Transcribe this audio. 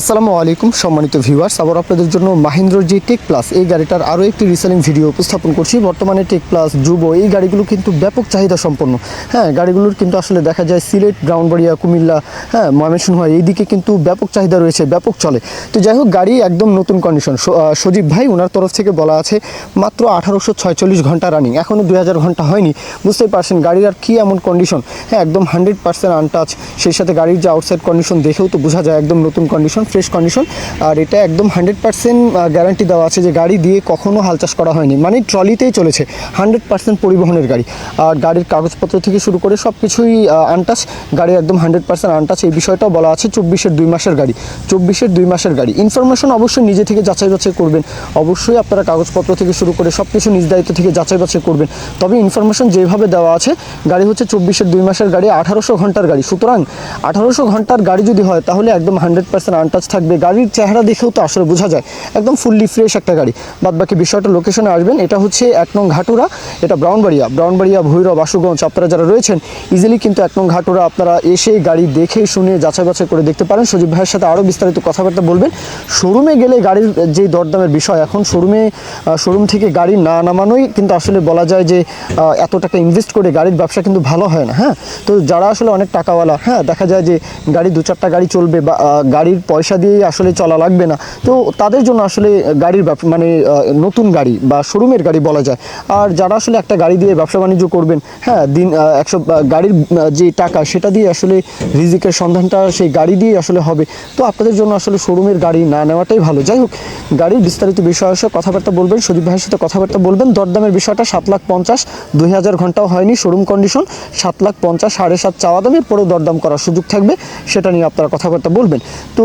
আসসালামু আলাইকুম, সম্মানিত ভিউয়ার্স। আবার আপনাদের জন্য মাহিন্দ্রর যে টেক প্লাস এই গাড়িটার আরও একটি রিসেলিং ভিডিও উপস্থাপন করছি। বর্তমানে টেক প্লাস যুব এই গাড়িগুলো কিন্তু ব্যাপক চাহিদা সম্পন্ন। হ্যাঁ গাড়িগুলোর কিন্তু আসলে দেখা যায় সিলেট, ব্রাউনবাড়িয়া, কুমিল্লা হ্যাঁ ময়মনসিংহ, এইদিকে কিন্তু ব্যাপক চাহিদা রয়েছে, ব্যাপক চলে। তো যাই হোক, গাড়ি একদম নতুন কন্ডিশন সজীব ভাই ওনার তরফ থেকে বলা আছে, মাত্র আঠারোশো ছয়চল্লিশ ঘণ্টা রানিং এখনও দুই হাজার ঘণ্টা হয়নি। বুঝতেই পারছেন, গাড়ির আর কী এমন কন্ডিশন হ্যাঁ একদম হান্ড্রেড পার্সেন্ট আনটাচ সেই সাথে গাড়ির যে আউটসাইড কন্ডিশন দেখেও তো বোঝা যায়, একদম নতুন কন্ডিশন ফ্রেশ কন্ডিশন আর এটা একদম হান্ড্রেড পার্সেন্ট গ্যারান্টি দেওয়া আছে যে গাড়ি দিয়ে কখনো হাল চাষ করা হয়নি। মানে ট্রলিতেই চলেছে হান্ড্রেড পার্সেন্ট পরিবহনের গাড়ি। আর গাড়ির কাগজপত্র থেকে শুরু করে সব কিছুই আনটাচ গাড়ি একদম হান্ড্রেড পার্সেন্ট আনটাচ এই বিষয়টাও বলা আছে চব্বিশের দুই মাসের গাড়ি, চব্বিশের দুই মাসের গাড়ি। ইনফরমেশন অবশ্যই নিজে থেকে যাচাই বাছাই করবেন। অবশ্যই আপনারা কাগজপত্র থেকে শুরু করে সব কিছু নিজ দায়িত্ব থেকে যাচাই বাছাই করবেন। তবে ইনফরমেশন যেভাবে দেওয়া আছে, গাড়ি হচ্ছে চব্বিশের দুই মাসের গাড়ি, আঠারোশো ঘণ্টার গাড়ি। সুতরাং আঠারোশো ঘণ্টার গাড়ি যদি হয়, তাহলে একদম হান্ড্রেড পার্সেন্ট আনটাচ থাকবে। গাড়ির চেহারা দেখেও তো আসলে বোঝা যায়। একদম ফুললি ফ্রেশ একটা গাড়ি। বাদ বাকি বিষয়টা লোকেশনে আসবেন। এটা হচ্ছে এক নং ঘাটুরা, এটা ব্রাউনবাড়িয়া। ব্রাউনবাড়িয়া, ভৈরব, আশুগঞ্জ আপনারা যারা রয়েছেন ইজিলি কিন্তু এক নং ঘাটুরা আপনারা এসে গাড়ি দেখে শুনে যাচাই বাছাই করে দেখতে পারেন। সজীব ভাইয়ের সাথে আরও বিস্তারিত কথাবার্তা বলবেন। শোরুমে গেলে গাড়ির যে দরদামের বিষয়, এখন শোরুমে শোরুম থেকে গাড়ি না নামানোই কিন্তু আসলে বলা যায় যে এত টাকা ইনভেস্ট করে গাড়ির ব্যবসা কিন্তু ভালো হয় না হ্যাঁ? তো যারা আসলে অনেক টাকাওয়ালা হ্যাঁ দেখা যায় যে গাড়ি দু চারটা গাড়ি চলবে বা গাড়ির পয়সা দিয়েই আসলে চলা লাগবে না। তো তাদের জন্য আসলে গাড়ির মানে নতুন গাড়ি বা শোরুমের গাড়ি বলা যায়। আর যারা আসলে একটা গাড়ি দিয়ে ব্যবসা বাণিজ্য করবেন হ্যাঁ দিন একশো গাড়ির যে টাকা, সেটা দিয়ে আসলে রিজিকের সন্ধানটা সেই গাড়ি দিয়ে আসলে হবে। তো আপনাদের জন্য আসলে শোরুমের গাড়ি না নেওয়াটাই ভালো। যাই হোক, গাড়ির বিস্তারিত বিষয় আসে কথাবার্তা বলবেন, সুদীপ ভাইয়ের সাথে কথাবার্তা বলবেন। দরদামের বিষয়টা সাত লাখ পঞ্চাশ, দুই হাজার ঘন্টাও হয়নি শোরুম কন্ডিশন। সাত লাখ পঞ্চাশ, সাড়ে সাত চাওয়া দামের পরেও দরদাম করার সুযোগ থাকবে, সেটা নিয়ে আপনারা কথাবার্তা বলবেন। তো